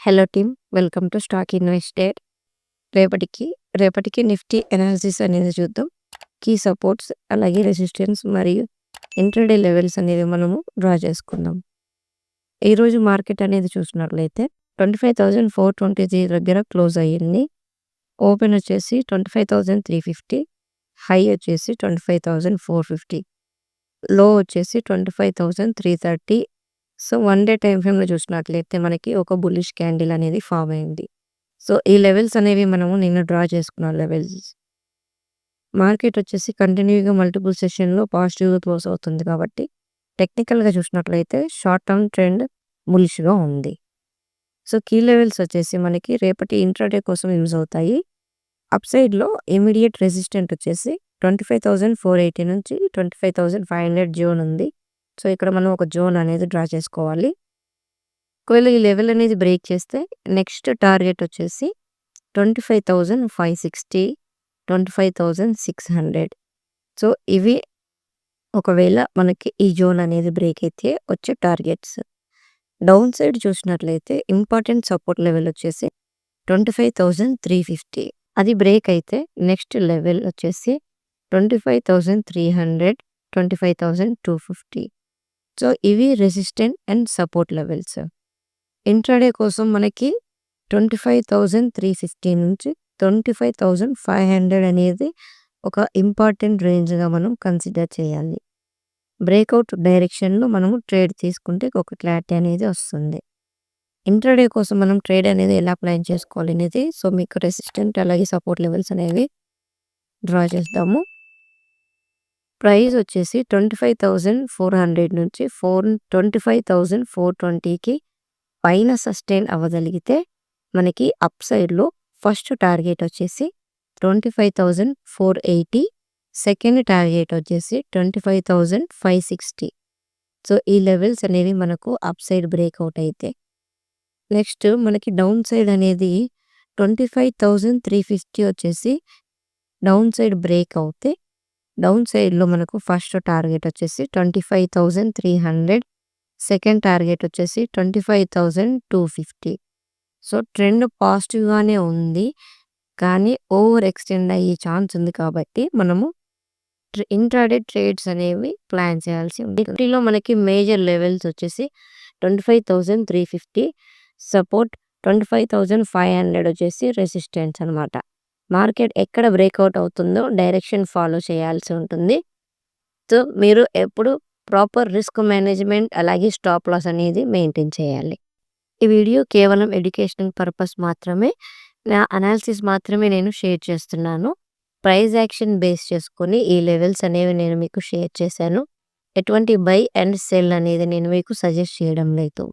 Hello team welcome to stock invested రేపటికి రేపటికి Nifty analysis అనేది చూద్దాం. కీ సపోర్ట్స్ అలాగే రెసిస్టెన్స్ మరియు ఇంటర్డే లెవెల్స్ అనేది మనము డ్రా చేసుకుందాం. ఈరోజు మార్కెట్ అనేది చూసినట్లయితే twenty five thousand four twenty three దగ్గర క్లోజ్ అయ్యింది. ఓపెన్ వచ్చేసి twenty five thousand three fifty high వచ్చేసి twenty five thousand four fifty low వచ్చేసి twenty five thousand three thirty so one day time ఫ్రేమ్‌లో చూసినట్లయితే మనకి ఒక బుల్లిష్ క్యాండిల్ అనేది ఫామ్ అయింది. సో ఈ లెవెల్స్ అనేవి మనము నిన్న డ్రా చేసుకున్న లెవెల్స్. మార్కెట్ వచ్చేసి కంటిన్యూగా మల్టిపుల్ సెషన్‌లో పాజిటివ్‌గా క్లోజ్ అవుతుంది కాబట్టి టెక్నికల్‌గా చూసినట్లయితే షార్ట్ టర్మ్ ట్రెండ్ బులిష్‌గా ఉంది. సో కీ లెవెల్స్ వచ్చేసి మనకి రేపటి ఇంట్రాడే కోసం యూజ్ అవుతాయి. అప్ సైడ్‌లో రెసిస్టెంట్ వచ్చేసి twenty five thousand four eighty నుంచి twenty five thousand five hundred zone ఉంది. సో ఇక్కడ మనం ఒక జోన్ అనేది డ్రా చేసుకోవాలి. ఒకవేళ ఈ లెవెల్ అనేది బ్రేక్ చేస్తే నెక్స్ట్ టార్గెట్ వచ్చేసి twenty five thousand five sixty twenty five thousand six hundred. So ఇవి ఒకవేళ మనకి ఈ జోన్ అనేది బ్రేక్ అయితే వచ్చే టార్గెట్స్. డౌన్ సైడ్ చూసినట్లయితే ఇంపార్టెంట్ సపోర్ట్ లెవెల్ వచ్చేసి twenty five thousand three fifty. అది బ్రేక్ అయితే నెక్స్ట్ లెవెల్ వచ్చేసి twenty five thousand three hundred twenty five thousand two fifty. So ఇవి resistant and support levels. Intraday కోసం మనకి twenty five thousand three fifty నుంచి twenty five thousand five hundred అనేది ఒక important రేంజ్గా మనం కన్సిడర్ చేయాలి. బ్రేక్అవుట్ డైరెక్షన్లో మనము ట్రేడ్ తీసుకుంటే ఒక క్లారిటీ అనేది వస్తుంది. ఇంట్రాడే కోసం మనం ట్రేడ్ అనేది ఎలా ప్లాన్ చేసుకోవాలి అనేది సో మీకు రెసిస్టెంట్ అలాగే సపోర్ట్ లెవెల్స్ అనేవి డ్రా చేస్తాము ప్రైస్ వచ్చేసి twenty five thousand four hundred నుంచి four twenty five thousand four ట్వంటీకి పైన సస్టైన్ అవ్వగలిగితే మనకి అప్ సైడ్లో ఫస్ట్ టార్గెట్ వచ్చేసి twenty five thousand four eighty second target వచ్చేసి twenty five thousand five sixty. So ఈ లెవెల్స్ అనేవి మనకు అప్ సైడ్ బ్రేక్అవుట్ అయితే. నెక్స్ట్ మనకి డౌన్ సైడ్ అనేది twenty five thousand three fifty వచ్చేసి డౌన్ సైడ్ బ్రేక్ అవుతే డౌన్ సైడ్లో మనకు ఫస్ట్ టార్గెట్ వచ్చేసి twenty five thousand three hundred second target వచ్చేసి twenty five thousand two fifty. So trend పాజిటివ్గానే ఉంది. కానీ ఓవర్ ఎక్స్టెండ్ అయ్యే ఛాన్స్ ఉంది కాబట్టి మనము ఇంట్రాడే ట్రేడ్స్ అనేవి ప్లాన్ చేయాల్సి ఉంది. నిఫ్టీలో మనకి మేజర్ లెవెల్స్ వచ్చేసి twenty five thousand three fifty support twenty five thousand five hundred వచ్చేసి రెసిస్టెన్స్ అనమాట మార్కెట్ ఎక్కడ బ్రేక్అవుట్ అవుతుందో డైరెక్షన్ ఫాలో చేయాల్సి ఉంటుంది. సో మీరు ఎప్పుడు ప్రాపర్ రిస్క్ మేనేజ్మెంట్ అలాగే స్టాప్ లాస్ అనేది మెయింటైన్ చేయాలి. ఈ వీడియో కేవలం ఎడ్యుకేషనల్ పర్పస్ మాత్రమే నా అనాలిసిస్ మాత్రమే నేను షేర్ చేస్తున్నాను. ప్రైజ్ యాక్షన్ బేస్ చేసుకొని ఈ లెవెల్స్ అనేవి నేను మీకు షేర్ చేశాను. ఎటువంటి బై అండ్ సెల్ అనేది నేను మీకు సజెస్ట్ చేయడం లేదు.